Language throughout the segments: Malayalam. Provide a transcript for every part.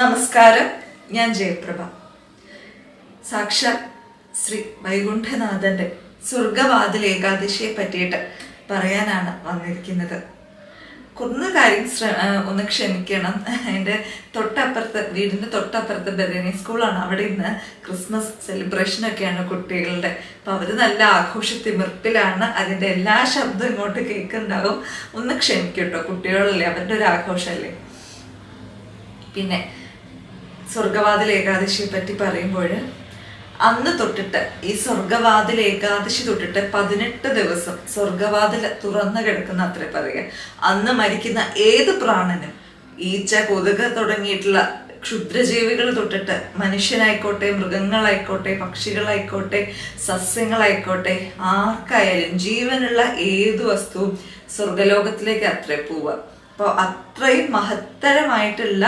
നമസ്കാരം. ഞാൻ ജയപ്രഭ. സാക്ഷാൽ ശ്രീ വൈകുണ്ഠനാഥന്റെ സ്വർഗവാതിൽ ഏകാദശിയെ പറ്റിയിട്ട് പറയാനാണ് വന്നിരിക്കുന്നത്. കുറഞ്ഞ കാര്യം ഒന്ന് ക്ഷമിക്കണം. എന്റെ തൊട്ടപ്പുറത്ത് വീടിന്റെ തൊട്ടപ്പുറത്ത് ബദനി സ്കൂളാണ്. അവിടെ ഇന്ന് ക്രിസ്മസ് സെലിബ്രേഷൻ ഒക്കെയാണ് കുട്ടികളുടെ. അപ്പോൾ അവർ നല്ല ആഘോഷത്തിമിർപ്പിലാണ് അതിന്റെ എല്ലാ ശബ്ദവും ഇങ്ങോട്ട് കേൾക്കുന്നുണ്ടാവും. ഒന്ന് ക്ഷമിക്കട്ടോ കുട്ടികളല്ലേ? അവരുടെ ഒരു ആഘോഷമല്ലേ? പിന്നെ സ്വർഗവാതിൽ ഏകാദശിയെ പറ്റി പറയുമ്പോൾ അന്ന് തൊട്ടിട്ട് ഈ സ്വർഗവാതിൽ ഏകാദശി തൊട്ടിട്ട് പതിനെട്ട് ദിവസം സ്വർഗവാതിൽ തുറന്നു കിടക്കുന്ന അത്ര പറയുക. അന്ന് മരിക്കുന്ന ഏത് പ്രാണനും ഈച്ച കൊതുക് തുടങ്ങിയിട്ടുള്ള ക്ഷുദ്രജീവികൾ തൊട്ടിട്ട് മനുഷ്യനായിക്കോട്ടെ മൃഗങ്ങളായിക്കോട്ടെ പക്ഷികളായിക്കോട്ടെ സസ്യങ്ങളായിക്കോട്ടെ ആർക്കായാലും ജീവനുള്ള ഏത് വസ്തുവും സ്വർഗലോകത്തിലേക്ക് അത്രേ പോവുക. അപ്പോൾ അത്രയും മഹത്തരമായിട്ടുള്ള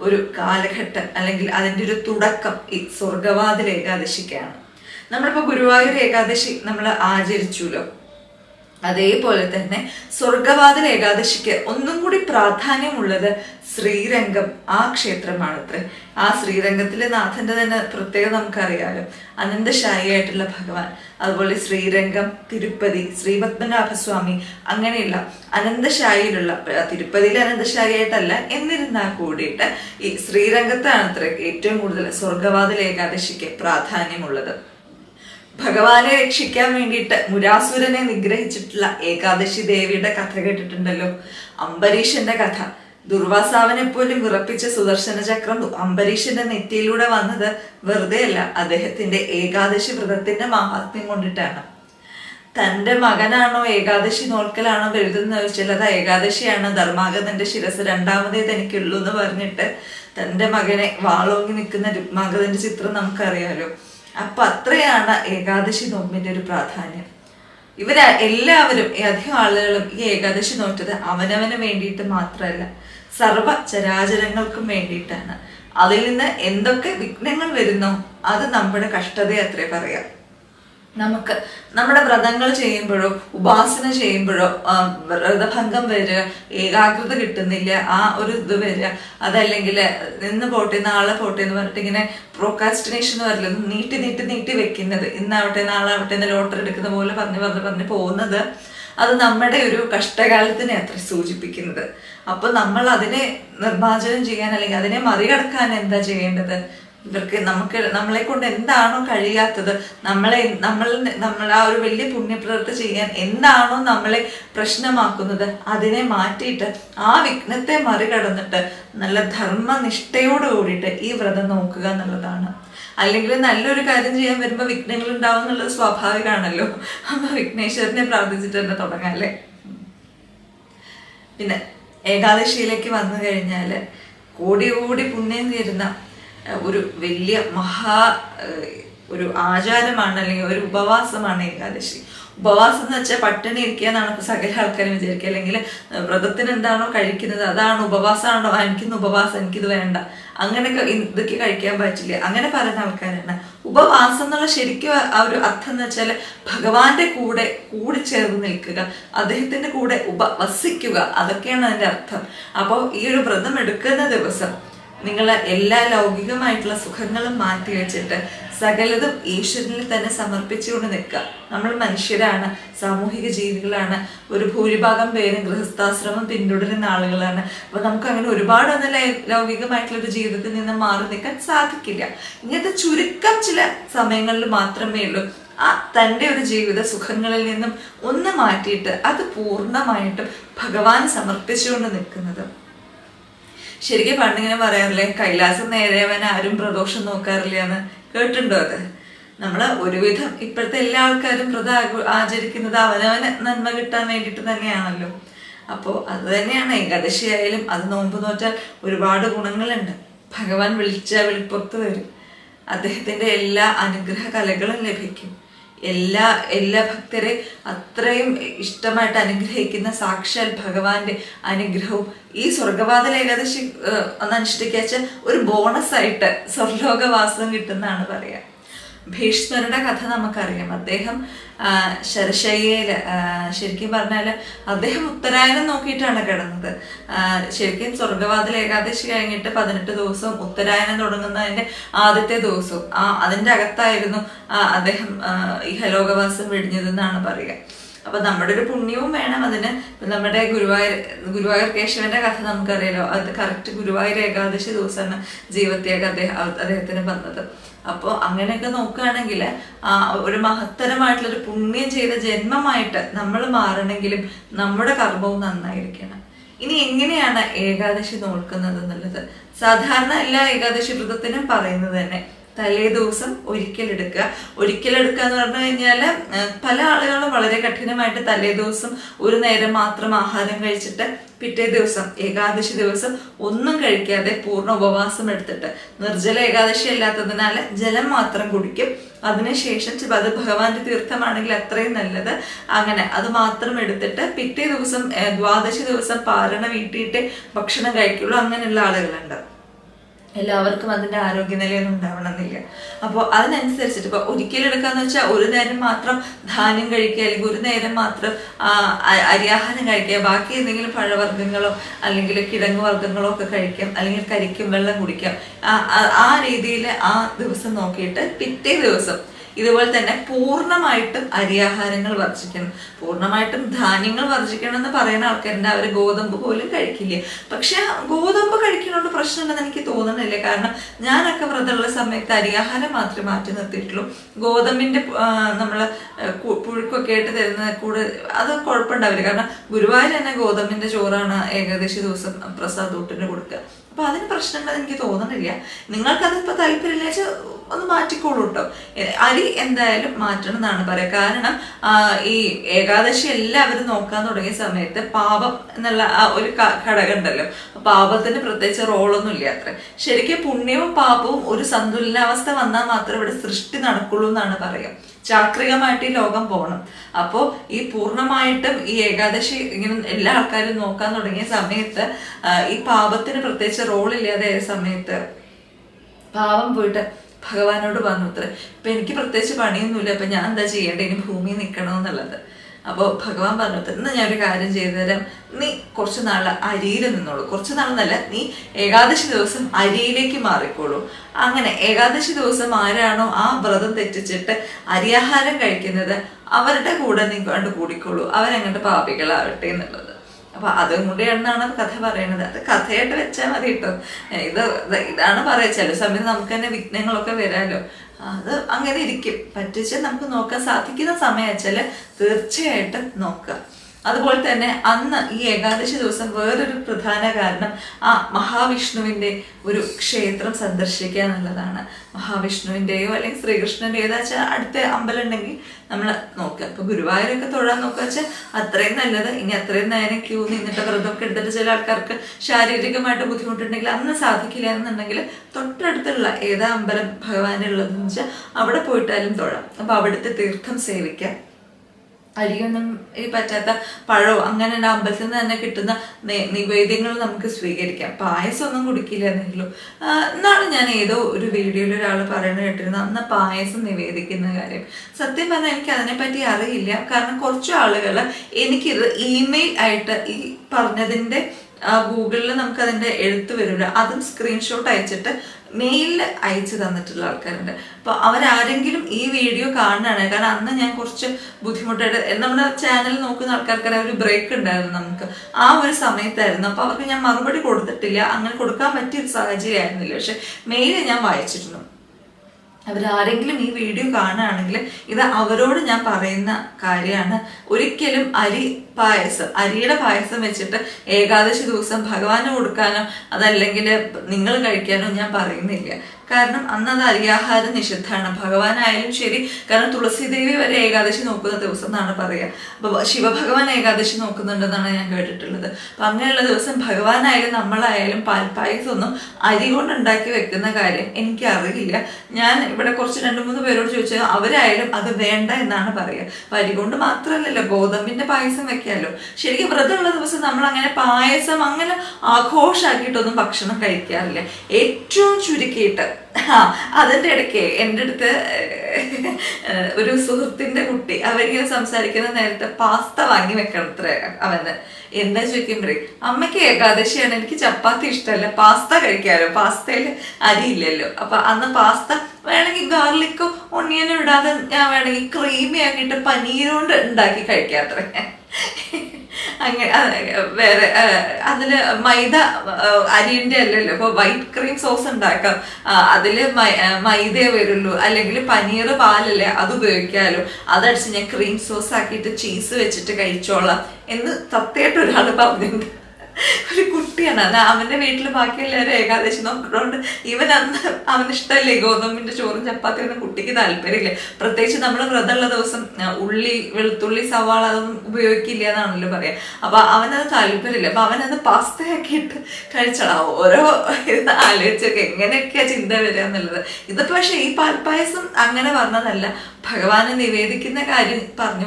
ഒരു കാലഘട്ടം അല്ലെങ്കിൽ അതിന്റെ ഒരു തുടക്കം ഈ സ്വർഗവാതിൽ ഏകാദശിക്കാണ്. നമ്മളിപ്പോൾ ഗുരുവായൂർ ഏകാദശി നമ്മൾ ആചരിച്ചുല്ലോ അതേപോലെ തന്നെ സ്വർഗവാതിൽ ഏകാദശിക്ക് ഒന്നും കൂടി പ്രാധാന്യമുള്ളത് ശ്രീരംഗം ആ ക്ഷേത്രമാണത്രേ. ആ ശ്രീരംഗത്തിലെ നാഥന്റെ തന്നെ പ്രത്യേകത നമുക്കറിയാലോ. അനന്തശായിയായിട്ടുള്ള ഭഗവാൻ. അതുപോലെ ശ്രീരംഗം തിരുപ്പതി ശ്രീപത്മനാഭസ്വാമി അങ്ങനെയുള്ള അനന്തശായിയിലുള്ള തിരുപ്പതിയിലെ അനന്തശായിയായിട്ടല്ല എന്നിരുന്നാൽ കൂടിയിട്ട് ഈ ശ്രീരംഗത്താണ് അത്ര ഏറ്റവും കൂടുതൽ സ്വർഗവാതിൽ ഏകാദശിക്ക് പ്രാധാന്യമുള്ളത്. ഭഗവാനെ രക്ഷിക്കാൻ വേണ്ടിയിട്ട് മുരാസുരനെ നിഗ്രഹിച്ചിട്ടുള്ള ഏകാദശി ദേവിയുടെ കഥ കേട്ടിട്ടുണ്ടല്ലോ. അംബരീഷന്റെ കഥ. ദുർവാസാവനെ പോലും വിറപ്പിച്ച സുദർശന ചക്രം അംബരീഷിന്റെ നെറ്റിയിലൂടെ വന്നത് വെറുതെ അല്ല അദ്ദേഹത്തിന്റെ ഏകാദശി വ്രതത്തിന്റെ മഹാത്മ്യം കൊണ്ടിട്ടാണ്. തന്റെ മകനാണോ ഏകാദശി നോൽക്കലാണോ വലുതെന്ന് ചോദിച്ചാൽ ഏകാദശിയാണ് ധർമാഗതന്റെ ശിരസ് രണ്ടാമതേ തനിക്കുള്ളൂ എന്ന് പറഞ്ഞിട്ട് തന്റെ മകനെ വാളോങ്ങി നിൽക്കുന്ന രുക്മാഗതന്റെ ചിത്രം നമുക്കറിയാലോ. അപ്പൊ അത്രയാണ് ഏകാദശി നോമ്പിന്റെ ഒരു പ്രാധാന്യം. ഇവർ എല്ലാവരും അധികം ആളുകളും ഈ ഏകാദശി നോറ്റത് അവനവന് വേണ്ടിയിട്ട് മാത്രമല്ല. സർവ ചരാചരങ്ങൾക്കും വേണ്ടിയിട്ടാണ്. അതിൽ നിന്ന് എന്തൊക്കെ വിഘ്നങ്ങൾ വരുന്നു അത് നമ്മുടെ കഷ്ടത അത്രേ പറയാം. നമുക്ക് നമ്മുടെ വ്രതങ്ങൾ ചെയ്യുമ്പോഴോ ഉപാസന ചെയ്യുമ്പോഴോ വ്രതഭംഗം വരിക ഏകാഗ്രത കിട്ടുന്നില്ല ആ ഒരു ഇത് വരിക അതല്ലെങ്കിൽ ഇന്ന് പോട്ടെ നാളെ പോട്ടെ എന്ന് പറഞ്ഞിട്ട് ഇങ്ങനെ പ്രോക്കാസ്റ്റിനേഷൻ എന്ന് പറയുന്നത് നീട്ടി നീട്ടി നീട്ടി വെക്കുന്നത് ഇന്നാവട്ടെ നാളെ ആവട്ടെ എന്ന് ലോട്ടറി എടുക്കുന്ന പോലെ പറഞ്ഞ് പറഞ്ഞ് പറഞ്ഞ് പോകുന്നത് അത് നമ്മുടെ ഒരു കഷ്ടകാലത്തിനെ അത്ര സൂചിപ്പിക്കുന്നത്. അപ്പോൾ നമ്മൾ അതിനെ നിർമ്മാർജനം ചെയ്യാൻ അല്ലെങ്കിൽ അതിനെ മറികടക്കാൻ എന്താ ചെയ്യേണ്ടത്? ഇവർക്ക് നമുക്ക് നമ്മളെ കൊണ്ട് എന്താണോ കഴിയാത്തത് നമ്മളെ നമ്മൾ നമ്മൾ ആ ഒരു വലിയ പുണ്യപ്രവൃത്തി ചെയ്യാൻ എന്താണോ നമ്മളെ പ്രശ്നമാക്കുന്നത് അതിനെ മാറ്റിയിട്ട് ആ വിഘ്നത്തെ മറികടന്നിട്ട് നല്ല ധർമ്മനിഷ്ഠയോട് കൂടിയിട്ട് ഈ വ്രതം നോക്കുക എന്നുള്ളതാണ്. അല്ലെങ്കിൽ നല്ലൊരു കാര്യം ചെയ്യാൻ വരുമ്പോൾ വിഘ്നങ്ങൾ ഉണ്ടാവും എന്നുള്ളത് സ്വാഭാവികമാണല്ലോ. അപ്പൊ വിഘ്നേശ്വരനെ പ്രാർത്ഥിച്ചിട്ട് തന്നെ തുടങ്ങാം അല്ലേ? പിന്നെ ഏകാദശിയിലേക്ക് വന്നു കഴിഞ്ഞാൽ കോടി കൂടി പുണ്യം തീരുന്ന ഒരു വലിയ മഹാ ഒരു ആചാരമാണ് അല്ലെങ്കിൽ ഒരു ഉപവാസമാണ് ഏകാദശി. ഉപവാസം എന്ന് വെച്ചാൽ പട്ടിണി ഇരിക്കുക എന്നാണ് സകല ആൾക്കാരും വിചാരിക്കുക. അല്ലെങ്കിൽ വ്രതത്തിന് എന്താണോ കഴിക്കുന്നത് അതാണ് ഉപവാസമാണോ എനിക്കിന്ന് ഉപവാസം എനിക്കിത് വേണ്ട. അങ്ങനെയൊക്കെ ഇതൊക്കെ കഴിക്കാൻ പറ്റില്ല. അങ്ങനെ പറയുന്ന ആൾക്കാരാണ്. ഉപവാസം എന്നുള്ള ശരിക്കും ആ- ഒരു അർത്ഥം എന്ന് വെച്ചാൽ ഭഗവാന്റെ കൂടെ കൂടി ചേർന്ന് നിൽക്കുക അദ്ദേഹത്തിന്റെ കൂടെ ഉപവസിക്കുക അതൊക്കെയാണ് അതിന്റെ അർത്ഥം. അപ്പോൾ ഈ ഒരു വ്രതം എടുക്കുന്ന ദിവസം നിങ്ങൾ എല്ലാ ലൗകികമായിട്ടുള്ള സുഖങ്ങളും മാറ്റി വെച്ചിട്ട് സകലതും ഈശ്വരനിൽ തന്നെ സമർപ്പിച്ചുകൊണ്ട് നിൽക്കുക. നമ്മൾ മനുഷ്യരാണ് സാമൂഹിക ജീവികളാണ് ഒരു ഭൂരിഭാഗം പേരും ഗൃഹസ്ഥാശ്രമം പിന്തുടരുന്ന ആളുകളാണ്. അപ്പൊ നമുക്ക് അങ്ങനെ ഒരുപാടൊന്നും ലൈ- ലൗകികമായിട്ടുള്ള ഒരു ജീവിതത്തിൽ നിന്ന് മാറി നിൽക്കാൻ സാധിക്കില്ല. ഇങ്ങനത്തെ ചുരുക്കം ചില സമയങ്ങളിൽ മാത്രമേ ഉള്ളൂ. ആ തന്റെ ഒരു ജീവിത സുഖങ്ങളിൽ നിന്നും ഒന്ന് മാറ്റിയിട്ട് അത് പൂർണമായിട്ടും ഭഗവാൻ സമർപ്പിച്ചുകൊണ്ട് നിൽക്കുന്നത്. ശരിക്കും പണ്ടിങ്ങനെ പറയാറില്ലേ കൈലാസം നേരെയവൻ ആരും പ്രദോഷം നോക്കാറില്ല എന്ന് കേട്ടിട്ടുണ്ടോ അത്? നമ്മൾ ഒരുവിധം ഇപ്പോഴത്തെ എല്ലാ ആൾക്കാരും വ്രത ആചരിക്കുന്നത് അവനവന് നന്മ കിട്ടാൻ വേണ്ടിയിട്ട് തന്നെയാണല്ലോ. അപ്പോൾ അത് തന്നെയാണ് ഏകാദശി ആയാലും അത് നോമ്പ് നോറ്റാൽ ഒരുപാട് ഗുണങ്ങളുണ്ട്. ഭഗവാൻ വിളിച്ച വെളിപ്പുറത്ത് വരും. അദ്ദേഹത്തിന്റെ എല്ലാ അനുഗ്രഹ കലകളും ലഭിക്കും. എല്ലാ എല്ലാ ഭക്തരെ അത്രയും ഇഷ്ടമായിട്ട് അനുഗ്രഹിക്കുന്ന സാക്ഷാൽ ഭഗവാന്റെ അനുഗ്രഹവും ഈ സ്വർഗവാതിൽ ഏകാദശി ഒന്ന് അനുഷ്ഠിക്കാച്ച ഒരു ബോണസ് ആയിട്ട് സ്വർലോകവാസം കിട്ടുന്നതാണ് പറയാ. ഭീഷ്മരുടെ കഥ നമുക്കറിയാം. അദ്ദേഹം ശരശയ്യയിൽ ശരിക്കും പറഞ്ഞാൽ അദ്ദേഹം ഉത്തരായനം നോക്കിയിട്ടാണ് കിടന്നത്. ശരിക്കും സ്വർഗവാതിൽ ഏകാദശി കഴിഞ്ഞിട്ട് പതിനെട്ട് ദിവസവും ഉത്തരായനം തുടങ്ങുന്നതിന്റെ ആദ്യത്തെ ദിവസവും. ആ അതിന്റെ അകത്തായിരുന്നു അദ്ദേഹം ഈ ഹലോകവാസം വെടിഞ്ഞതെന്നാണ് പറയുക. അപ്പൊ നമ്മുടെ ഒരു പുണ്യവും വേണം അതിന്. നമ്മുടെ ഗുരുവായൂർ ഗുരുവായൂർ കേശവന്റെ കഥ നമുക്കറിയാലോ. അത് കറക്റ്റ് ഗുരുവായൂർ ഏകാദശി ദിവസമാണ് ജീവിതത്തിലേക്ക് അദ്ദേഹം അദ്ദേഹത്തിന് വന്നത്. അപ്പോൾ അങ്ങനെയൊക്കെ നോക്കുകയാണെങ്കിൽ ഒരു മഹത്തരമായിട്ടുള്ള ഒരു പുണ്യം ചെയ്ത ജന്മമായിട്ട് നമ്മൾ മാറണമെങ്കിലും നമ്മുടെ കർമ്മവും നന്നായിരിക്കണം. ഇനി എങ്ങനെയാണ് ഏകാദശി നോക്കുന്നത് എന്നുള്ളത്? സാധാരണ എല്ലാ ഏകാദശി വ്രതത്തിനും പറയുന്നത് തന്നെ തലേ ദിവസം ഒരിക്കലെടുക്കുക. ഒരിക്കലെടുക്കുക എന്ന് പറഞ്ഞു കഴിഞ്ഞാൽ പല ആളുകളും വളരെ കഠിനമായിട്ട് തലേ ദിവസം ഒരു നേരം മാത്രം ആഹാരം കഴിച്ചിട്ട് പിറ്റേ ദിവസം ഏകാദശി ദിവസം ഒന്നും കഴിക്കാതെ പൂർണ ഉപവാസം എടുത്തിട്ട്. നിർജല ഏകാദശി അല്ലാത്തതിനാൽ ജലം മാത്രം കുടിക്കും. അതിനുശേഷം അത് ഭഗവാന്റെ തീർത്ഥമാണെങ്കിൽ അത്രയും നല്ലത്. അങ്ങനെ അത് മാത്രം എടുത്തിട്ട് പിറ്റേ ദിവസം ദ്വാദശി ദിവസം പാരണ വീട്ടിയിട്ട് ഭക്ഷണം കഴിക്കുള്ളൂ. അങ്ങനെയുള്ള ആളുകളുണ്ട്. എല്ലാവർക്കും അതിന്റെ ആരോഗ്യനിലയൊന്നും ഉണ്ടാവണമെന്നില്ല. അപ്പോൾ അതിനനുസരിച്ചിട്ട് ഇപ്പോൾ ഒരിക്കലെടുക്കാന്ന് വെച്ചാൽ ഒരു നേരം മാത്രം ധാന്യം കഴിക്കുക അല്ലെങ്കിൽ ഒരു നേരം മാത്രം അരിയാഹാരം കഴിക്കുക ബാക്കി എന്തെങ്കിലും പഴവർഗങ്ങളോ അല്ലെങ്കിൽ കിഴങ്ങ് വർഗങ്ങളോ ഒക്കെ കഴിക്കാം അല്ലെങ്കിൽ കരിക്കും വെള്ളം കുടിക്കാം. ആ രീതിയിൽ ആ ദിവസം നോക്കിയിട്ട് പിറ്റേ ദിവസം ഇതുപോലെ തന്നെ പൂർണമായിട്ടും അരിയാഹാരങ്ങൾ വർജിക്കണം. പൂർണമായിട്ടും ധാന്യങ്ങൾ വർജിക്കണം എന്ന് പറയുന്ന ആൾക്കാരുണ്ട്. അവർ ഗോതമ്പ് പോലും കഴിക്കില്ല. പക്ഷെ ഗോതമ്പ് കഴിക്കുന്നതുകൊണ്ട് പ്രശ്നമുണ്ടെന്ന് എനിക്ക് തോന്നുന്നില്ല കാരണം ഞാനൊക്കെ വ്രതമുള്ള സമയത്ത് അരിയാഹാരം മാത്രമേ മാറ്റി നിർത്തിയിട്ടുള്ളൂ. ഗോതമ്പിന്റെ നമ്മൾ പുഴുക്കൊക്കെ ആയിട്ട് തരുന്ന കൂടെ അത് കുഴപ്പമുണ്ടാവില്ല. കാരണം ഗുരുവായൂർ തന്നെ ഗോതമ്പിന്റെ ചോറാണ് ഏകദേശം ദിവസം പ്രസാദ് ഊട്ടിന് കൊടുക്കുക അപ്പൊ അതിന് പ്രശ്നങ്ങൾ എനിക്ക് തോന്നുന്നില്ല. നിങ്ങൾക്കത് ഇപ്പൊ താല്പര്യമില്ല ഒന്ന് മാറ്റിക്കോളൂ കേട്ടോ അരി എന്തായാലും മാറ്റണം എന്നാണ് പറയുക. കാരണം ഈ ഏകാദശി എല്ലാവരും നോക്കാൻ തുടങ്ങിയ സമയത്ത് പാപം എന്നുള്ള ആ ഒരു ഘടകം ഉണ്ടല്ലോ പാപത്തിന് പ്രത്യേകിച്ച് റോളൊന്നും ഇല്ല അത്ര. ശരിക്കും പുണ്യവും പാപവും ഒരു സന്തുലനാവസ്ഥ വന്നാൽ മാത്രമേ ഇവിടെ സൃഷ്ടി നടക്കുള്ളൂ എന്നാണ് പറയുക. ചാക്രികമായിട്ട് ഈ ലോകം പോകണം അപ്പോൾ ഈ പൂർണമായിട്ടും ഈ ഏകാദശി ഇങ്ങനെ എല്ലാ ആൾക്കാരും നോക്കാൻ തുടങ്ങിയ സമയത്ത് ഈ പാപത്തിന് പ്രത്യേകിച്ച് ആയ സമയത്ത് പാവം പോയിട്ട് ഭഗവാനോട് പറഞ്ഞു അത്ര ഇപ്പൊ എനിക്ക് പ്രത്യേകിച്ച് പണിയൊന്നുമില്ല അപ്പൊ ഞാൻ എന്താ ചെയ്യേണ്ടത് ഇനി ഭൂമിയിൽ നിൽക്കണമെന്നുള്ളത് അപ്പോൾ ഭഗവാൻ പറഞ്ഞു ഇന്ന് ഞാനൊരു കാര്യം ചെയ്തു തരാം. നീ കുറച്ച് നാൾ അരിയിൽ നിന്നോളൂ. കുറച്ച് നാളെന്നല്ല നീ ഏകാദശി ദിവസം അരിയിലേക്ക് മാറിക്കോളൂ. അങ്ങനെ ഏകാദശി ദിവസം ആരാണോ ആ വ്രതം തെറ്റിച്ചിട്ട് അരിയാഹാരം കഴിക്കുന്നത് അവരുടെ കൂടെ നീ കണ്ട് കൂടിക്കോളൂ. അവരങ്ങോട്ട് പാപികളാവട്ടെ എന്നുള്ളത്. അപ്പൊ അതും കൂടിയാണെന്നാണ് കഥ പറയുന്നത്. അത് കഥയായിട്ട് വെച്ചാൽ മതി കേട്ടോ ഇത് ഇതാണ് പറയാ. ചില സമയത്ത് നമുക്ക് തന്നെ വിഘ്നങ്ങളൊക്കെ വരാലോ. അത് അങ്ങനെ ഇരിക്കും. പറ്റിച്ച് നമുക്ക് നോക്കാൻ സാധിക്കുന്ന സമയം വെച്ചാൽ തീർച്ചയായിട്ടും നോക്കുക. അതുപോലെ തന്നെ അന്ന് ഈ ഏകാദശി ദിവസം വേറൊരു പ്രധാന കാരണം ആ മഹാവിഷ്ണുവിന്റെ ഒരു ക്ഷേത്രം സന്ദർശിക്കുക എന്നുള്ളതാണ് മഹാവിഷ്ണുവിന്റെയോ അല്ലെങ്കിൽ ശ്രീകൃഷ്ണന്റെയോ ഏതാ വെച്ചാൽ അടുത്ത അമ്പലം ഉണ്ടെങ്കിൽ നമ്മൾ നോക്കുക ഇപ്പൊ ഗുരുവായൂരൊക്കെ തൊഴാൻ നോക്കുക വെച്ചാൽ അത്രയും നല്ലത്. ഇനി അത്രയും നേരം ക്യൂ നിന്നിട്ട് വ്രതമൊക്കെ എടുത്തിട്ട് ചില ആൾക്കാർക്ക് ശാരീരികമായിട്ട് ബുദ്ധിമുട്ടുണ്ടെങ്കിൽ അന്ന് സാധിക്കില്ല എന്നുണ്ടെങ്കിൽ തൊട്ടടുത്തുള്ള ഏതാ അമ്പലം ഭഗവാനുള്ളതെന്ന് വെച്ചാൽ അവിടെ പോയിട്ടാലും തൊഴാം. അപ്പോൾ അവിടുത്തെ തീർത്ഥം സേവിക്കാം. അരിയൊന്നും ഈ പറ്റാത്ത പഴമോ അങ്ങനെ അമ്പലത്തിൽ നിന്ന് തന്നെ കിട്ടുന്ന നിവേദ്യങ്ങൾ നമുക്ക് സ്വീകരിക്കാം. പായസം ഒന്നും കുടിക്കില്ല എന്നെങ്കിലും എന്നാണ് ഞാൻ ഏതോ ഒരു വീഡിയോയിൽ ഒരാൾ പറയുന്നത് കേട്ടിരുന്നത്. അന്ന് പായസം നിവേദിക്കുന്ന കാര്യം. സത്യം പറഞ്ഞാൽ എനിക്ക് അതിനെപ്പറ്റി അറിയില്ല. കാരണം കുറച്ച് ആളുകൾ എനിക്കിത് ഇമെയിൽ ആയിട്ട് ഈ പറഞ്ഞതിന്റെ ഗൂഗിളിൽ നമുക്ക് അതിന്റെ എഴുത്ത് വരില്ല. അതും സ്ക്രീൻഷോട്ട് അയച്ചിട്ട് മെയിലിൽ അയച്ചു തന്നിട്ടുള്ള ആൾക്കാരുണ്ട്. അപ്പൊ അവരാരെങ്കിലും ഈ വീഡിയോ കാണുകയാണ് കാരണം അന്ന് ഞാൻ കുറച്ച് ബുദ്ധിമുട്ടായിട്ട് നമ്മുടെ ചാനൽ നോക്കുന്ന ആൾക്കാർക്ക് ഒരു ബ്രേക്ക് ഉണ്ടായിരുന്നു നമുക്ക്. ആ ഒരു സമയത്തായിരുന്നു. അപ്പൊ അവർക്ക് ഞാൻ മറുപടി കൊടുത്തിട്ടില്ല. അങ്ങനെ കൊടുക്കാൻ പറ്റിയ ഒരു സാഹചര്യം ആയിരുന്നില്ല പക്ഷെ മെയിൽ ഞാൻ വായിച്ചിരുന്നു. അവരാരെങ്കിലും ഈ വീഡിയോ കാണുകയാണെങ്കിൽ ഇത് അവരോട് ഞാൻ പറയുന്ന കാര്യമാണ്. ഒരിക്കലും അരി പായസം അരിയുടെ പായസം വെച്ചിട്ട് ഏകാദശി ദിവസം ഭഗവാന് കൊടുക്കാനോ അതല്ലെങ്കിൽ നിങ്ങൾ കഴിക്കാനോ ഞാൻ പറയുന്നില്ല. കാരണം അന്ന് അത് അരിയാഹാരം നിഷിദ്ധമാണ്. ഭഗവാനായാലും ശരി. കാരണം തുളസിദേവി വരെ ഏകാദശി നോക്കുന്ന ദിവസം എന്നാണ് പറയുക അപ്പോൾ ശിവഭഗവാൻ ഏകാദശി നോക്കുന്നുണ്ടെന്നാണ് ഞാൻ കേട്ടിട്ടുള്ളത്. അപ്പൊ അങ്ങനെയുള്ള ദിവസം ഭഗവാനായാലും നമ്മളായാലും പാൽപ്പായസം ഒന്നും അരി കൊണ്ട് ഉണ്ടാക്കി വെക്കുന്ന കാര്യം എനിക്ക് അറിയില്ല ഞാൻ ഇവിടെ കുറച്ച് രണ്ട് മൂന്ന് പേരോട് ചോദിച്ചാൽ അവരായാലും അത് വേണ്ട എന്നാണ് പറയുക. അപ്പൊ അരി കൊണ്ട് മാത്രമല്ലല്ലോ ഗോതമ്പിന്റെ പായസം വെക്കാമല്ലോ ശരിക്കും വ്രതമുള്ള ദിവസം നമ്മൾ അങ്ങനെ പായസം അങ്ങനെ ആഘോഷമാക്കിയിട്ടൊന്നും ഭക്ഷണം കഴിക്കാറില്ല. ഏറ്റവും ചുരുക്കിയിട്ട് അതിന്റെ ഇടയ്ക്ക് എന്റെ അടുത്ത് ഒരു സുഹൃത്തിന്റെ കുട്ടി അവരിങ്ങനെ സംസാരിക്കുന്ന നേരത്തെ പാസ്ത വാങ്ങി വെക്കണം അത്ര അവന്. എന്താ ചോദിക്കുമ്പോഴേ അമ്മയ്ക്ക് ഏകാദശിയാണ് എനിക്ക് ചപ്പാത്തി ഇഷ്ടമല്ല പാസ്ത കഴിക്കാമല്ലോ പാസ്തയിൽ അരിയില്ലല്ലോ. അപ്പൊ അന്ന് പാസ്ത വേണമെങ്കിൽ ഗാർലിക്കോ ഒണിയനോ ഇടാതെ ഞാൻ വേണമെങ്കിൽ ക്രീമി ആക്കിയിട്ട് പനീരുകൊണ്ട് ഉണ്ടാക്കി കഴിക്കാത്രേ വേറെ അതിൽ മൈദ അരിന്റെ അല്ലല്ലോ. ഇപ്പൊ വൈറ്റ് ക്രീം സോസ് ഉണ്ടാക്കാം. അതിൽ മൈദയെ വരുള്ളൂ. അല്ലെങ്കിൽ പനീർ പാലല്ലേ അത് ഉപയോഗിക്കാമല്ലോ അതടിച്ച് ഞാൻ ക്രീം സോസ് ആക്കിയിട്ട് ചീസ് വെച്ചിട്ട് കഴിച്ചോളാം എന്ന് തത്തേട്ടൊരാൾ ഒരാൾ പറഞ്ഞിട്ടുണ്ട്. ഒരു കുട്ടിയാണ്. അത് അവന്റെ വീട്ടിൽ ബാക്കി എല്ലാവരും ഏകാദശി നോക്കുന്നതുകൊണ്ട് ഇവൻ അന്ന് അവന് ഇഷ്ടമല്ലേ? ഗോതമ്പിന്റെ ചോറും ചപ്പാത്തി ഒന്നും കുട്ടിക്ക് താല്പര്യമില്ല. പ്രത്യേകിച്ച് നമ്മൾ വ്രതമുള്ള ദിവസം ഉള്ളി വെളുത്തുള്ളി സവാള അതൊന്നും ഉപയോഗിക്കില്ല എന്നാണല്ലോ പറയാ. അപ്പൊ അവനത് താല്പര്യമില്ല. അപ്പൊ അവനത് പാസ്തയാക്കിയിട്ട് കഴിച്ചടാ ഓരോ ഇത് ആലോചിച്ചൊക്കെ എങ്ങനെയൊക്കെയാ ചിന്ത വരിക എന്നുള്ളത്. ഇതിപ്പോ പക്ഷെ ഈ പാൽപ്പായസം അങ്ങനെ പറഞ്ഞതല്ല. ഭഗവാനെ നിവേദിക്കുന്ന കാര്യം പറഞ്ഞു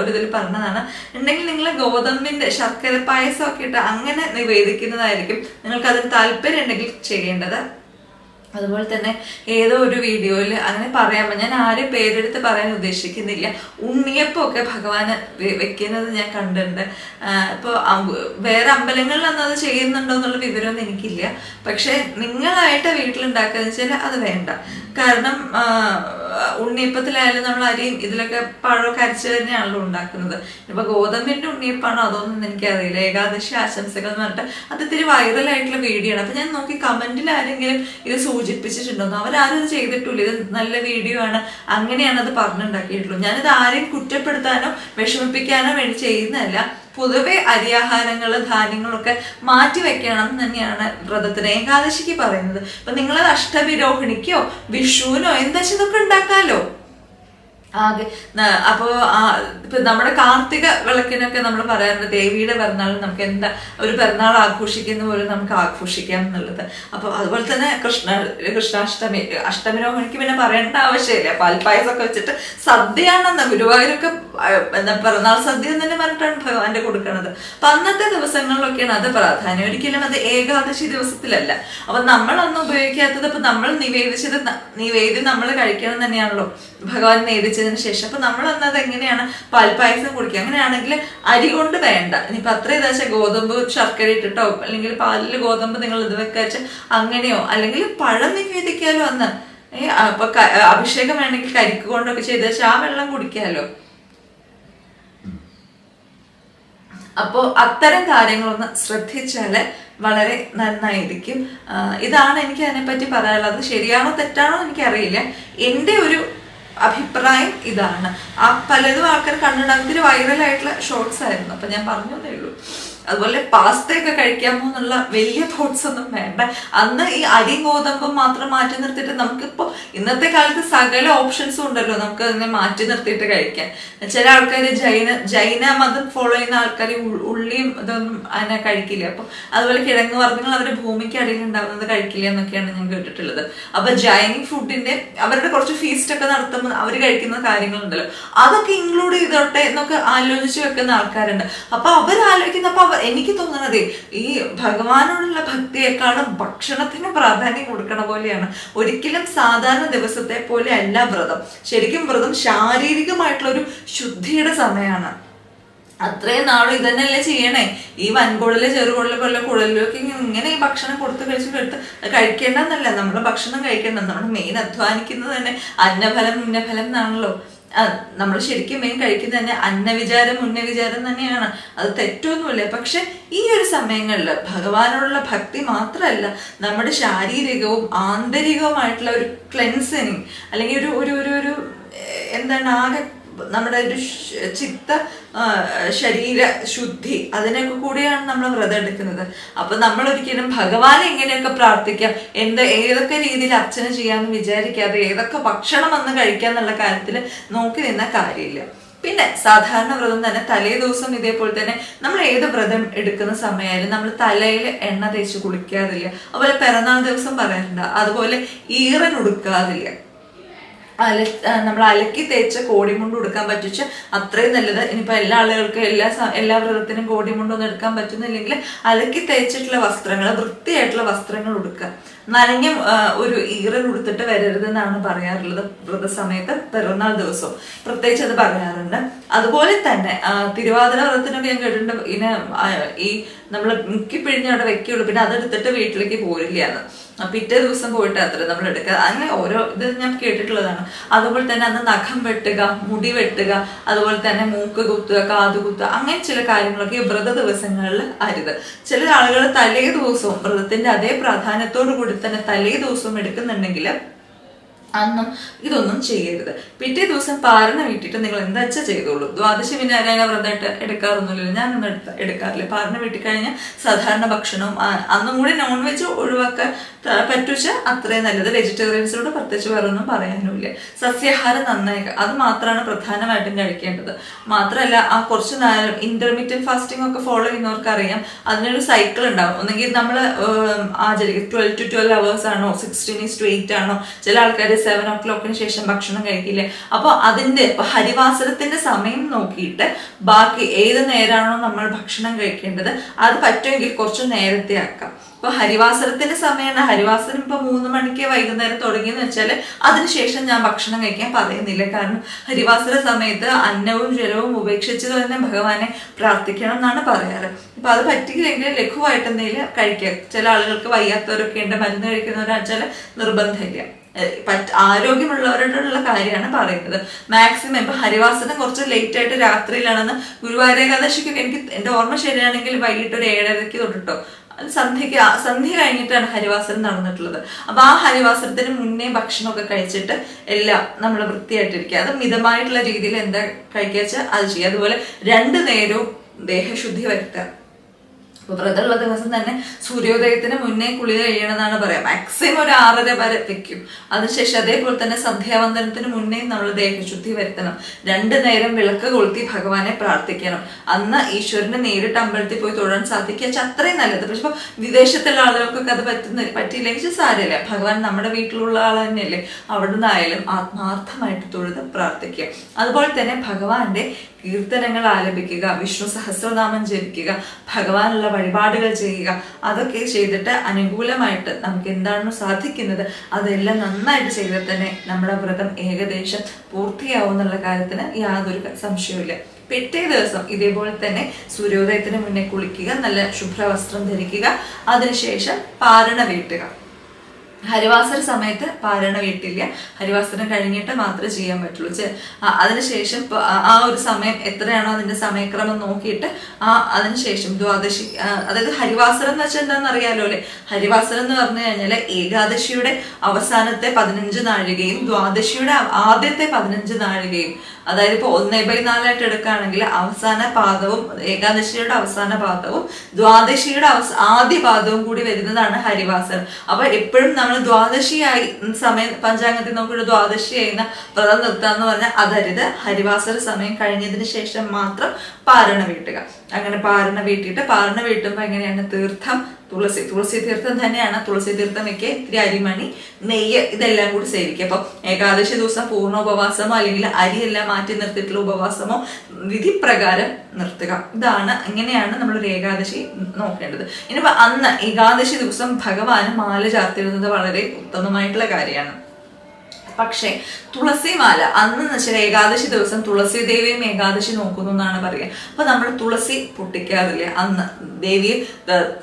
ഒരു ഇതിൽ പറഞ്ഞതാണ്. ഉണ്ടെങ്കിൽ നിങ്ങൾ ഗോതമ്പിന്റെ ശർക്കര പായസം ഒക്കെ ഇട്ട് അങ്ങനെ നിവേദിക്കുന്നതായിരിക്കും. നിങ്ങൾക്ക് അതിന് താല്പര്യം ഉണ്ടെങ്കിൽ ചെയ്യേണ്ടത്. അതുപോലെ തന്നെ ഏതോ ഒരു വീഡിയോയിൽ അങ്ങനെ പറയാമോ? ഞാൻ ആരും പേരെടുത്ത് പറയാൻ ഉദ്ദേശിക്കുന്നില്ല. ഉണ്ണിയപ്പമൊക്കെ ഭഗവാന് വെക്കുന്നത് ഞാൻ കണ്ടിട്ടുണ്ട്. ഇപ്പോൾ വേറെ അമ്പലങ്ങളിലൊന്നും അത് ചെയ്യുന്നുണ്ടോ എന്നുള്ള വിവരമൊന്നും എനിക്കില്ല. പക്ഷെ നിങ്ങളായിട്ട് വീട്ടിലുണ്ടാക്കുക വെച്ചാൽ അത് വേണ്ട. കാരണം ഉണ്ണിയപ്പത്തിലായാലും നമ്മൾ അരിയും ഇതിലൊക്കെ പഴമൊക്കെ അരച്ച് തന്നെയാണല്ലോ ഉണ്ടാക്കുന്നത്. ഇപ്പൊ ഗോതമ്പിന്റെ ഉണ്ണിയപ്പാണോ അതൊന്നും എനിക്കറിയില്ല. ഏകാദശി ആശംസകൾ എന്ന് പറഞ്ഞിട്ട് അത് ഇത്തിരി വൈറലായിട്ടുള്ള വീഡിയോ ആണ്. അപ്പൊ ഞാൻ നോക്കി കമന്റിൽ ആരെങ്കിലും ഇത് സൂചിപ്പിച്ചിട്ടുണ്ടോന്ന്. അവരാരും ആരും ചെയ്തിട്ടില്ല. ഇത് നല്ല വീഡിയോ ആണ്. അങ്ങനെയാണ് അത് പറഞ്ഞുണ്ടാക്കിയിട്ടുള്ളൂ ഞാനിത് ആരെയും കുറ്റപ്പെടുത്താനോ വിഷമിപ്പിക്കാനോ വേണ്ടി ചെയ്യുന്നതല്ല. പൊതുവെ അരിയാഹാരങ്ങൾ ധാന്യങ്ങളൊക്കെ മാറ്റി വെക്കണം തന്നെയാണ് വ്രതത്തിന് ഏകാദശിക്ക് പറയുന്നത്. അപ്പൊ നിങ്ങളത് അഷ്ടവിരോഹിണിക്കോ വിഷുവിനോ എന്താ വെച്ചാൽ ഇതൊക്കെ ഉണ്ടാക്കാലോ? ആകെ അപ്പോ ഇപ്പൊ നമ്മുടെ കാർത്തിക വിളക്കിനൊക്കെ നമ്മൾ പറയാറുണ്ട് ദേവിയുടെ പിറന്നാൾ നമുക്ക് എന്താ ഒരു പിറന്നാൾ ആഘോഷിക്കുന്ന പോലെ നമുക്ക് ആഘോഷിക്കാം എന്നുള്ളത്. അപ്പൊ അതുപോലെ തന്നെ കൃഷ്ണ കൃഷ്ണാഷ്ടമി അഷ്ടമി രോഹിണിക്ക് പിന്നെ പറയേണ്ട ആവശ്യമില്ല. പാൽപ്പായസമൊക്കെ വെച്ചിട്ട് സദ്യയാണെന്ന് ഗുരുവായൂരൊക്കെ എന്താ പിറന്നാൾ സദ്യ എന്ന് തന്നെ പറഞ്ഞിട്ടാണ് ഭഗവാന്റെ കൊടുക്കുന്നത് അപ്പൊ അന്നത്തെ ദിവസങ്ങളിലൊക്കെയാണ് അത് പ്രാധാന്യം. ഒരിക്കലും അത് ഏകാദശി ദിവസത്തിലല്ല. അപ്പൊ നമ്മളൊന്നും ഉപയോഗിക്കാത്തത് ഇപ്പൊ നമ്മൾ നിവേദിച്ചത് നിവേദ്യം നമ്മൾ കഴിക്കണം തന്നെയാണല്ലോ. ഭഗവാൻ നേദിച്ചതിന് ശേഷം. അപ്പൊ നമ്മൾ അന്നത് എങ്ങനെയാണ് പാൽപ്പായസം കുടിക്കുക. അങ്ങനെയാണെങ്കിൽ അരി കൊണ്ട് വേണ്ട. ഇനിയിപ്പൊ അത്ര ഇതാച്ച ഗോതമ്പ് ശർക്കര ഇട്ടിട്ടോ അല്ലെങ്കിൽ പാലിൽ ഗോതമ്പ് നിങ്ങൾ ഇത് വെക്കാച്ച അങ്ങനെയോ? അല്ലെങ്കിൽ പഴം നിവേദിക്കാലോ അന്ന്. അപ്പൊ അഭിഷേകം വേണമെങ്കിൽ കരിക്ക് കൊണ്ടൊക്കെ ചെയ്ത് വെച്ചാൽ ആ വെള്ളം കുടിക്കാലോ. അപ്പോ അത്തരം കാര്യങ്ങളൊന്ന് ശ്രദ്ധിച്ചാൽ വളരെ നന്നായിരിക്കും. ഇതാണ് എനിക്ക് അതിനെപ്പറ്റി പറയാനുള്ളത്. ശരിയാണോ തെറ്റാണോ എനിക്കറിയില്ല. എന്റെ ഒരു അഭിപ്രായം ഇതാണ്. ആ പലതും ആൾക്കാർ കണ്ടിട്ടുണ്ടാകും ഇത്തിരി വൈറലായിട്ടുള്ള ഷോർട്സ് ആയിരുന്നു. അപ്പൊ ഞാൻ പറഞ്ഞു ഉള്ളൂ. അതുപോലെ പാസ്തയൊക്കെ കഴിക്കാമോ എന്നുള്ള വലിയ തോട്ട്സ് ഒന്നും വേണ്ട. അന്ന് ഈ അരി ഗോതമ്പും മാത്രം മാറ്റി നിർത്തിയിട്ട് നമുക്കിപ്പോ ഇന്നത്തെ കാലത്ത് സകല ഓപ്ഷൻസും ഉണ്ടല്ലോ. നമുക്ക് അതിനെ മാറ്റി നിർത്തിയിട്ട് കഴിക്കാൻ. ചില ആൾക്കാർ ജൈന ജൈന മതം ഫോളോ ചെയ്യുന്ന ആൾക്കാർ ഉള്ളിയും ഇതൊന്നും അതിനെ കഴിക്കില്ല. അപ്പൊ അതുപോലെ കിഴങ്ങ് വർഗങ്ങൾ അവരുടെ ഭൂമിക്ക് അടിയിൽ ഉണ്ടാകുന്നത് കഴിക്കില്ല എന്നൊക്കെയാണ് ഞാൻ കേട്ടിട്ടുള്ളത്. അപ്പൊ ജൈനിക് ഫുഡിന്റെ അവരുടെ കുറച്ച് ഫീസ്റ്റ് ഒക്കെ നടത്തുമ്പോൾ അവർ കഴിക്കുന്ന കാര്യങ്ങളുണ്ടല്ലോ. അതൊക്കെ ഇൻക്ലൂഡ് ചെയ്തോട്ടെ എന്നൊക്കെ ആലോചിച്ച് വെക്കുന്ന ആൾക്കാരുണ്ട്. അപ്പൊ അവർ ആലോചിക്കുന്ന അപ്പൊ എനിക്ക് തോന്നുന്നത് ഈ ഭഗവാനോടുള്ള ഭക്തിയെക്കാളും ഭക്ഷണത്തിന് പ്രാധാന്യം കൊടുക്കണ പോലെയാണ്. ഒരിക്കലും സാധാരണ ദിവസത്തെ പോലെ അല്ല വ്രതം. ശരിക്കും വ്രതം ശാരീരികമായിട്ടുള്ള ഒരു ശുദ്ധിയുടെ സമയമാണ്. അത്രയും നാളും ഇതന്നെയല്ലേ ചെയ്യണേ? ഈ വൻകുടൽ ചെറുകുടൽ പോലെ കുഴലിലൊക്കെ ഇങ്ങനെ ഈ ഭക്ഷണം കൊടുത്ത് കഴിച്ച് കൊടുത്ത് കഴിക്കേണ്ടെന്നല്ല നമ്മൾ ഭക്ഷണം കഴിക്കേണ്ടത്. നമ്മൾ മെയിൻ അധ്വാനിക്കുന്നത് തന്നെ അന്നഫലം ഇന്നഫലം എന്നാണല്ലോ. നമ്മൾ ശരിക്കും മെയിൻ കഴിക്കുന്നത് തന്നെ അന്നവിചാരം ഉന്നവിചാരം തന്നെയാണ്. അത് തെറ്റൊന്നുമില്ല. പക്ഷെ ഈ ഒരു സമയങ്ങളിൽ ഭഗവാനോടുള്ള ഭക്തി മാത്രമല്ല നമ്മുടെ ശാരീരികവും ആന്തരികവുമായിട്ടുള്ള ഒരു ക്ലെൻസിങ് അല്ലെങ്കിൽ ഒരു ഒരു ഒരു എന്താണ് ആകെ നമ്മുടെ ഒരു ചിത്ത ശരീര ശുദ്ധി അതിനൊക്കെ കൂടിയാണ് നമ്മൾ വ്രതം എടുക്കുന്നത്. അപ്പൊ നമ്മൾ ഒരിക്കലും ഭഗവാനെ എങ്ങനെയൊക്കെ പ്രാർത്ഥിക്കാം എന്ത് ഏതൊക്കെ രീതിയിൽ അർച്ചന ചെയ്യാമെന്ന് വിചാരിക്കാതെ ഏതൊക്കെ ഭക്ഷണം അന്ന് കഴിക്കാന്നുള്ള കാര്യത്തിൽ നോക്കി നിന്ന കാര്യമില്ല. പിന്നെ സാധാരണ വ്രതം തന്നെ തലേ ദിവസം ഇതേപോലെ തന്നെ നമ്മൾ ഏത് വ്രതം എടുക്കുന്ന സമയമായാലും നമ്മൾ തലയിൽ എണ്ണ തേച്ച് കുളിക്കാറില്ല. അതുപോലെ പിറന്നാൾ ദിവസം പറയാറുണ്ട്. അതുപോലെ ഈറൻ ഉടുക്കാറില്ല. അല നമ്മൾ അലക്കി തേച്ച കോടിമുണ്ട് എടുക്കാൻ പറ്റിച്ച് അത്രയും നല്ലത്. ഇനിയിപ്പോൾ എല്ലാ ആളുകൾക്കും എല്ലാ എല്ലാ വ്രതത്തിനും കോടിമുണ്ടൊന്നും എടുക്കാൻ പറ്റുന്നില്ലെങ്കിൽ അലക്കി തേച്ചിട്ടുള്ള വസ്ത്രങ്ങൾ വൃത്തിയായിട്ടുള്ള വസ്ത്രങ്ങൾ ഉടുക്കുക. നനഞ്ഞ ഒരു ഈറൽ ഉടുത്തിട്ട് വരരുതെന്നാണ് പറയാറുള്ളത് വ്രതസമയത്ത് പിറന്നാൾ ദിവസവും പ്രത്യേകിച്ച് അത് പറയാറുണ്ട്. അതുപോലെ തന്നെ തിരുവാതിര വ്രതത്തിനൊക്കെ ഞാൻ കേട്ടിട്ടുണ്ട്. ഇങ്ങനെ ഈ നമ്മൾ മുക്കി പിഴിഞ്ഞ് അവിടെ വെക്കുള്ളൂ. പിന്നെ അതെടുത്തിട്ട് വീട്ടിലേക്ക് പോരില്ലാന്ന് ആ, പിറ്റേ ദിവസം പോയിട്ട് അത്ര നമ്മൾ എടുക്കുക. അങ്ങനെ ഓരോ ഇത് ഞാൻ കേട്ടിട്ടുള്ളതാണ്. അതുപോലെ തന്നെ അന്ന് നഖം വെട്ടുക മുടി വെട്ടുക അതുപോലെ തന്നെ മൂക്ക് കുത്തുക കാത് കുത്തുക അങ്ങനെ ചില കാര്യങ്ങളൊക്കെ ഈ വ്രത ദിവസങ്ങളിൽ അരുത്. ചില ആളുകൾ തലേ ദിവസവും വ്രതത്തിന്റെ അതേ പ്രാധാന്യത്തോടു കൂടി തന്നെ തലേ ദിവസവും എടുക്കുന്നുണ്ടെങ്കിൽ അന്നും ഇതൊന്നും ചെയ്യരുത്. പിറ്റേ ദിവസം പാരണ വീട്ടിട്ട് നിങ്ങൾ എന്താ വെച്ചാൽ ചെയ്തോളൂ? ദ്വാദശി വിനാരായണ വ്രതമായിട്ട് എടുക്കാറൊന്നുമില്ലല്ലോ. ഞാനൊന്നും എടുത്ത എടുക്കാറില്ല. പാരണ വീട്ടിൽ കഴിഞ്ഞാൽ സാധാരണ ഭക്ഷണവും അന്നും കൂടി നോൺ വെജ് ഒഴിവാക്കാൻ പറ്റുവച്ച അത്രയും നല്ലത്. വെജിറ്റേറിയൻസിനോട് പ്രത്യേകിച്ച് വേറെ ഒന്നും പറയാനുമില്ല. സസ്യാഹാരം നന്നായി അത് മാത്രമാണ് പ്രധാനമായിട്ടും കഴിക്കേണ്ടത്. മാത്രമല്ല ആ കുറച്ച് നേരം ഇന്റർമീഡിയറ്റ് ഫാസ്റ്റിംഗ് ഒക്കെ ഫോളോ ചെയ്യുന്നവർക്ക് അറിയാം അതിനൊരു സൈക്കിൾ ഉണ്ടാവും. ഒന്നെങ്കിൽ നമ്മൾ ആചരിക്കും ട്വൽവ് ടു ട്വൽവ് അവേഴ്സ് ആണോ സിക്സ്റ്റീൻ ഈസ് ടു എയ്റ്റ് ആണോ ചില ആൾക്കാർ സെവൻ ഓ ക്ലോക്കിന് ശേഷം ഭക്ഷണം കഴിക്കില്ലേ? അപ്പോൾ അതിന്റെ ഹരിവാസരത്തിന്റെ സമയം നോക്കിയിട്ട് ബാക്കി ഏത് നേരമാണോ നമ്മൾ ഭക്ഷണം കഴിക്കേണ്ടത് അത് പറ്റുമെങ്കിൽ കുറച്ച് നേരത്തെ ആക്കാം. ഇപ്പൊ ഹരിവാസരത്തിന്റെ സമയമാണ് ഹരിവാസരം ഇപ്പൊ മൂന്ന് മണിക്ക് വൈകുന്നേരം തുടങ്ങിയെന്ന് വെച്ചാൽ അതിനുശേഷം ഞാൻ ഭക്ഷണം കഴിക്കാൻ പറയുന്നില്ല. കാരണം ഹരിവാസര സമയത്ത് അന്നവും ജലവും ഉപേക്ഷിച്ച് തന്നെ ഭഗവാനെ പ്രാർത്ഥിക്കണം എന്നാണ് പറയാറ്. ഇപ്പൊ അത് പറ്റിയില്ലെങ്കിൽ ലഘുവായിട്ട് എന്തെങ്കിലും കഴിക്കുക ചില ആളുകൾക്ക് വയ്യാത്തവരൊക്കെ ഉണ്ട് മരുന്ന് കഴിക്കുന്നവരാച്ചാൽ നിർബന്ധമില്ല. ആരോഗ്യമുള്ളവരോടുള്ള കാര്യമാണ് പറയുന്നത്. മാക്സിമം ഇപ്പൊ ഹരിവാസനം കുറച്ച് ലേറ്റ് ആയിട്ട് രാത്രിയിലാണെന്ന് ഗുരുവായൂർ ഏകാദശിക്ക് എനിക്ക് എന്റെ ഓർമ്മ ശരിയാണെങ്കിൽ വൈകിട്ട് ഒരു ഏഴരയ്ക്ക് തൊട്ടിട്ടോ. സന്ധ്യക്ക് സന്ധ്യ കഴിഞ്ഞിട്ടാണ് ഹരിവാസനം നടന്നിട്ടുള്ളത്. അപ്പൊ ആ ഹരിവാസനത്തിന് മുന്നേ ഭക്ഷണമൊക്കെ കഴിച്ചിട്ട് എല്ലാം നമ്മൾ വൃത്തിയായിട്ടിരിക്കുക. അത് മിതമായിട്ടുള്ള രീതിയിൽ എന്താ കഴിക്കുക വെച്ചാൽ അത് ചെയ്യുക. അതുപോലെ രണ്ടു നേരവും ദേഹശുദ്ധി വരുത്തുക. വ്രതമുള്ള ദിവസം തന്നെ സൂര്യോദയത്തിന് മുന്നേ കുളി കഴിയണമെന്നാണ് പറയാം. മാക്സിമം ഒരു ആറര വരെ വെക്കും. അതിനുശേഷം അതേപോലെ തന്നെ സന്ധ്യാവന്തനത്തിന് മുന്നേ നമ്മൾ ദേഹശുദ്ധി വരുത്തണം. രണ്ടു നേരം വിളക്ക് കൊളുത്തി ഭഗവാനെ പ്രാർത്ഥിക്കണം. അന്ന് ഈശ്വരനെ നേരിട്ട് അമ്പലത്തിൽ പോയി തൊഴാൻ സാധിക്കുക അത്രയും നല്ലത്. പക്ഷെ ഇപ്പൊ വിദേശത്തുള്ള ആളുകൾക്കൊക്കെ അത് പറ്റുന്ന പറ്റിയില്ലെങ്കിൽ സാരമില്ല. ഭഗവാൻ നമ്മുടെ വീട്ടിലുള്ള ആൾ തന്നെയല്ലേ. അവിടെ നിന്നായാലും ആത്മാർത്ഥമായിട്ട് തൊഴുത് പ്രാർത്ഥിക്കുക. അതുപോലെ തന്നെ ഭഗവാന്റെ കീർത്തനങ്ങൾ ആലപിക്കുക വിഷ്ണു സഹസ്രനാമം ജപിക്കുക ഭഗവാനുള്ള വഴിപാടുകൾ ചെയ്യുക അതൊക്കെ ചെയ്തിട്ട് അനുകൂലമായിട്ട് നമുക്ക് എന്താണോ സാധിക്കുന്നത് അതെല്ലാം നന്നായിട്ട് ചെയ്താൽ തന്നെ നമ്മുടെ വ്രതം ഏകദേശം പൂർത്തിയാവും എന്നുള്ള കാര്യത്തിന് യാതൊരു സംശയവുമില്ല. പിറ്റേ ദിവസം ഇതേപോലെ തന്നെ സൂര്യോദയത്തിന് മുന്നേ കുളിക്കുക നല്ല ശുഭ്രവസ്ത്രം ധരിക്കുക അതിനുശേഷം പാരണ വീട്ടുക. ഹരിവാസര സമയത്ത് പാരായണ വീട്ടില്ല. ഹരിവാസരം കഴിഞ്ഞിട്ട് മാത്രമേ ചെയ്യാൻ പറ്റുള്ളൂ. അതിനുശേഷം ആ- ഒരു സമയം എത്രയാണോ അതിന്റെ സമയക്രമം നോക്കിയിട്ട് ആ അതിനുശേഷം ദ്വാദശി അതായത് ഹരിവാസരം എന്ന് വെച്ചാൽ എന്താണെന്ന് അറിയാലോ അല്ലെ? ഹരിവാസരം എന്ന് പറഞ്ഞു കഴിഞ്ഞാൽ ഏകാദശിയുടെ അവസാനത്തെ പതിനഞ്ച് നാഴികയും ദ്വാദശിയുടെ ആദ്യത്തെ പതിനഞ്ച് നാഴികയും അതായത് ഇപ്പൊ ഒന്നേ ബൈ നാലായിട്ട് എടുക്കുകയാണെങ്കിൽ അവസാന പാദവും ഏകാദശിയുടെ അവസാന പാദവും ദ്വാദശിയുടെ അവസ ആദ്യ പാദവും കൂടി വരുന്നതാണ് ഹരിവാസർ അപ്പൊ എപ്പോഴും നമ്മൾ ദ്വാദശിയായി സമയം പഞ്ചാംഗത്തിൽ നമുക്കൊരു ദ്വാദശി ചെയ്യുന്ന വ്രതം എന്ന് പറഞ്ഞാൽ അതരുത്. ഹരിവാസർ സമയം കഴിഞ്ഞതിന് ശേഷം മാത്രം പാരണ വീട്ടുക. അങ്ങനെ പാരണ വീട്ടിയിട്ട് പാരണ വീട്ടുമ്പോൾ എങ്ങനെയാണ് തീർത്ഥം തുളസി തുളസി തീർത്ഥം തന്നെയാണ്. തുളസി തീർത്ഥം വെക്കുക ഇത്തിരി അരിമണി നെയ്യ് ഇതെല്ലാം കൂടി സേവിക്കുക അപ്പം ഏകാദശി ദിവസം പൂർണ ഉപവാസമോ അല്ലെങ്കിൽ അരിയെല്ലാം മാറ്റി നിർത്തിയിട്ടുള്ള ഉപവാസമോ വിധിപ്രകാരം നിർത്തുക. ഇതാണ് ഇങ്ങനെയാണ് നമ്മൾ ഒരു ഏകാദശി നോക്കേണ്ടത്. ഇനിയിപ്പോൾ അന്ന് ഏകാദശി ദിവസം ഭഗവാന് മാല ചാർത്തിടുന്നത് വളരെ ഉത്തമമായിട്ടുള്ള കാര്യമാണ്. പക്ഷേ തുളസിമാല അന്ന് വെച്ചാൽ ഏകാദശി ദിവസം തുളസി ദേവിയും ഏകാദശി നോക്കുന്നു എന്നാണ് പറയുക. അപ്പൊ നമ്മൾ തുളസി പൊട്ടിക്കാറില്ല? അന്ന് ദേവിയെ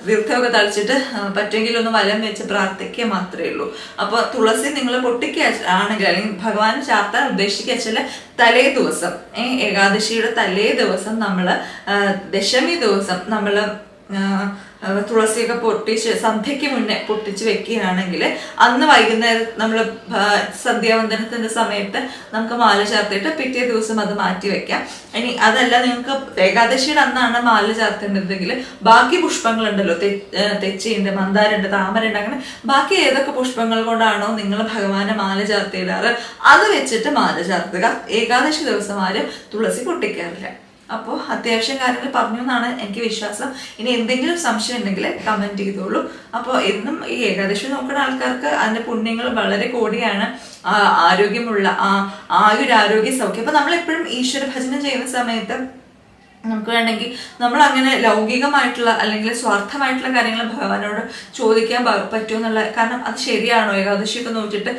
ദീർഘമൊക്കെ തളിച്ചിട്ട് പറ്റുമെങ്കിൽ ഒന്ന് വലം വെച്ച് പ്രാർത്ഥിക്കുക മാത്രമേ ഉള്ളൂ. അപ്പൊ തുളസി നിങ്ങൾ പൊട്ടിക്കുക ആണെങ്കിൽ അല്ലെങ്കിൽ ഭഗവാൻ ചാർത്താൻ ഉദ്ദേശിക്കുക വെച്ചാൽ തലേ ദിവസം ഏകാദശിയുടെ തലേ ദിവസം നമ്മൾ ദശമി ദിവസം നമ്മൾ തുളസിയൊക്കെ പൊട്ടിച്ച് സന്ധ്യയ്ക്ക് മുന്നേ പൊട്ടിച്ച് വെക്കുകയാണെങ്കിൽ അന്ന് വൈകുന്നേരം നമ്മൾ സന്ധ്യാവന്തനത്തിന്റെ സമയത്ത് നമുക്ക് മാല ചേർത്തിട്ട് പിറ്റേ ദിവസം അത് മാറ്റി വെക്കാം. ഇനി അതല്ല നിങ്ങൾക്ക് ഏകാദശിയുടെ അന്നാണ് മാല ചേർത്തേണ്ടതെങ്കിൽ ബാക്കി പുഷ്പങ്ങളുണ്ടല്ലോ തെച്ചിയുണ്ട് മന്ദാരുണ്ട് താമരയുണ്ട് അങ്ങനെ ബാക്കി ഏതൊക്കെ പുഷ്പങ്ങൾ കൊണ്ടാണോ നിങ്ങൾ ഭഗവാനെ മാല ചേർത്തിടാറ് അത് വെച്ചിട്ട് മാല ചേർത്തുക. ഏകാദശി ദിവസം ആരും തുളസി പൊട്ടിക്കാറില്ല. അപ്പോൾ അത്യാവശ്യം കാര്യങ്ങൾ പറഞ്ഞു എന്നാണ് എനിക്ക് വിശ്വാസം. ഇനി എന്തെങ്കിലും സംശയം ഉണ്ടെങ്കിൽ കമന്റ് ചെയ്തോളൂ. അപ്പോൾ എന്നും ഈ ഏകാദശി നോക്കുന്ന ആൾക്കാർക്ക് അതിന്റെ പുണ്യങ്ങൾ വളരെ കൂടിയാണ്. ആരോഗ്യമുള്ള ആ ആയുരാരോഗ്യ സൗഖ്യം. അപ്പോൾ നമ്മളെപ്പോഴും ഈശ്വര ഭജനം ചെയ്യുന്ന സമയത്ത് നമുക്ക് വേണമെങ്കിൽ നമ്മൾ അങ്ങനെ ലൗകികമായിട്ടുള്ള അല്ലെങ്കിൽ സ്വാർത്ഥമായിട്ടുള്ള കാര്യങ്ങൾ ഭഗവാനോട് ചോദിക്കാൻ പറ്റുമോ എന്നുള്ള കാരണം അത് ശരിയാണോ? ഏകാദശിയൊക്കെ നോക്കിയിട്ട്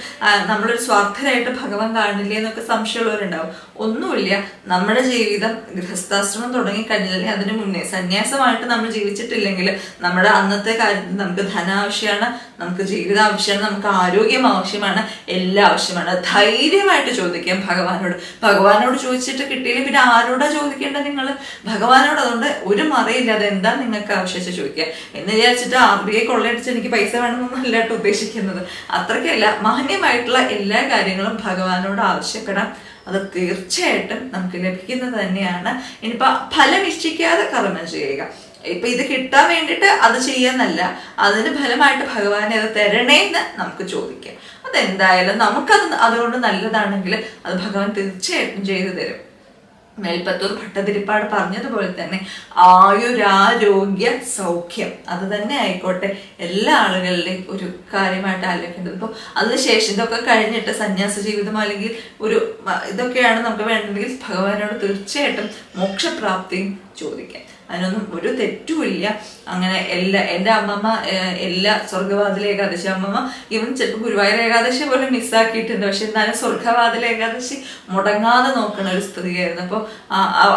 നമ്മളൊരു സ്വാർത്ഥരായിട്ട് ഭഗവാൻ കാണില്ലേ എന്നൊക്കെ സംശയമുള്ളവരുണ്ടാവും. ഒന്നുമില്ല. നമ്മുടെ ജീവിതം ഗൃഹസ്ഥാശ്രമം തുടങ്ങി കഴിഞ്ഞാൽ അതിന് മുന്നേ സന്യാസമായിട്ട് നമ്മൾ ജീവിച്ചിട്ടില്ലെങ്കിൽ നമ്മുടെ അന്നത്തെ കാര്യത്തിൽ നമുക്ക് ധനാവശ്യമാണ് നമുക്ക് ജീവിതം ആവശ്യമാണ് നമുക്ക് ആരോഗ്യം ആവശ്യമാണ് എല്ലാം ആവശ്യമാണ്. ധൈര്യമായിട്ട് ചോദിക്കാം ഭഗവാനോട്. ഭഗവാനോട് ചോദിച്ചിട്ട് കിട്ടിയില്ല പിന്നെ ആരോടാ ചോദിക്കേണ്ടത് നിങ്ങൾ ഭഗവാനോട് അതുകൊണ്ട് ഒരു മറയില്ലാതെ അതെന്താ നിങ്ങൾക്ക് ആവശ്യം ചോദിക്കുക? എന്ന് വിചാരിച്ചിട്ട് ആർ ബി ഐ കൊള്ളയടിച്ച് എനിക്ക് പൈസ വേണമെന്നല്ല കേട്ടോ ഉദ്ദേശിക്കുന്നത്. അത്രയ്ക്കല്ല. മാന്യമായിട്ടുള്ള എല്ലാ കാര്യങ്ങളും ഭഗവാനോട് ആവശ്യപ്പെടാം. അത് തീർച്ചയായിട്ടും നമുക്ക് ലഭിക്കുന്നത് തന്നെയാണ്. ഇനിയിപ്പോൾ ഫലം ഇഷ്ടിക്കാതെ കർമ്മം ചെയ്യുക. ഇപ്പൊ ഇത് കിട്ടാൻ വേണ്ടിയിട്ട് അത് ചെയ്യാന്നല്ല അതിന് ഫലമായിട്ട് ഭഗവാനെ അത് തരണേന്ന് നമുക്ക് ചോദിക്കാം. അതെന്തായാലും നമുക്കത് അതുകൊണ്ട് നല്ലതാണെങ്കിൽ അത് ഭഗവാൻ തീർച്ചയായിട്ടും ചെയ്തു തരും. മേൽപ്പത്തൂർ ഭട്ടതിരിപ്പാട് പറഞ്ഞതുപോലെ തന്നെ ആയുരാരോഗ്യ സൗഖ്യം. അത് തന്നെ ആയിക്കോട്ടെ എല്ലാ ആളുകളുടെയും ഒരു കാര്യമായിട്ട് ആലോചിക്കേണ്ടത്. ഇപ്പോൾ അതിനുശേഷം ഇതൊക്കെ കഴിഞ്ഞിട്ട് സന്യാസ ജീവിതം അല്ലെങ്കിൽ ഒരു ഇതൊക്കെയാണ് നമുക്ക് വേണ്ടതെങ്കിൽ ഭഗവാനോട് തീർച്ചയായിട്ടും മോക്ഷപ്രാപ്തിയും ചോദിക്കാം അതിനൊന്നും ഒരു തെറ്റുമില്ല അങ്ങനെ എല്ലാ എന്റെ അമ്മമ്മ എല്ലാ സ്വർഗവാതിലെ ഏകാദശി അമ്മമ്മ ഇവൻ ചിലപ്പോൾ ഗുരുവായൂർ ഏകാദശി പോലും മിസ്സാക്കിയിട്ടുണ്ട്. പക്ഷെ എന്നാലും സ്വർഗവാതിലെ ഏകാദശി മുടങ്ങാതെ നോക്കുന്ന ഒരു സ്ത്രീയായിരുന്നു. അപ്പോൾ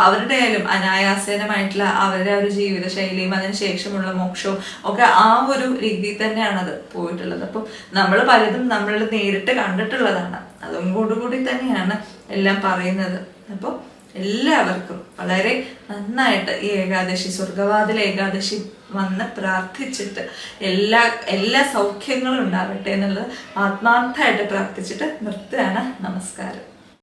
അവരുടെ ആയാലും അനായാസനമായിട്ടുള്ള അവരുടെ ഒരു ജീവിത ശൈലിയും അതിന് ശേഷമുള്ള മോക്ഷവും ഒക്കെ ആ ഒരു രീതിയിൽ തന്നെയാണ് അത് പോയിട്ടുള്ളത്. അപ്പോൾ നമ്മൾ പലതും നമ്മൾ നേരിട്ട് കണ്ടിട്ടുള്ളതാണ്. അതും കൂടുകൂടി തന്നെയാണ് എല്ലാം പറയുന്നത്. അപ്പോൾ എല്ലാവർക്കും വളരെ നന്നായിട്ട് ഈ ഏകാദശി സ്വർഗവാതിൽ ഏകാദശി വന്ന് പ്രാർത്ഥിച്ചിട്ട് എല്ലാ എല്ലാ സൗഖ്യങ്ങളും ഉണ്ടാവട്ടെ എന്നുള്ളത് ആത്മാർത്ഥമായിട്ട് പ്രാർത്ഥിച്ചിട്ട് നിർത്തുകയാണ്. നമസ്കാരം.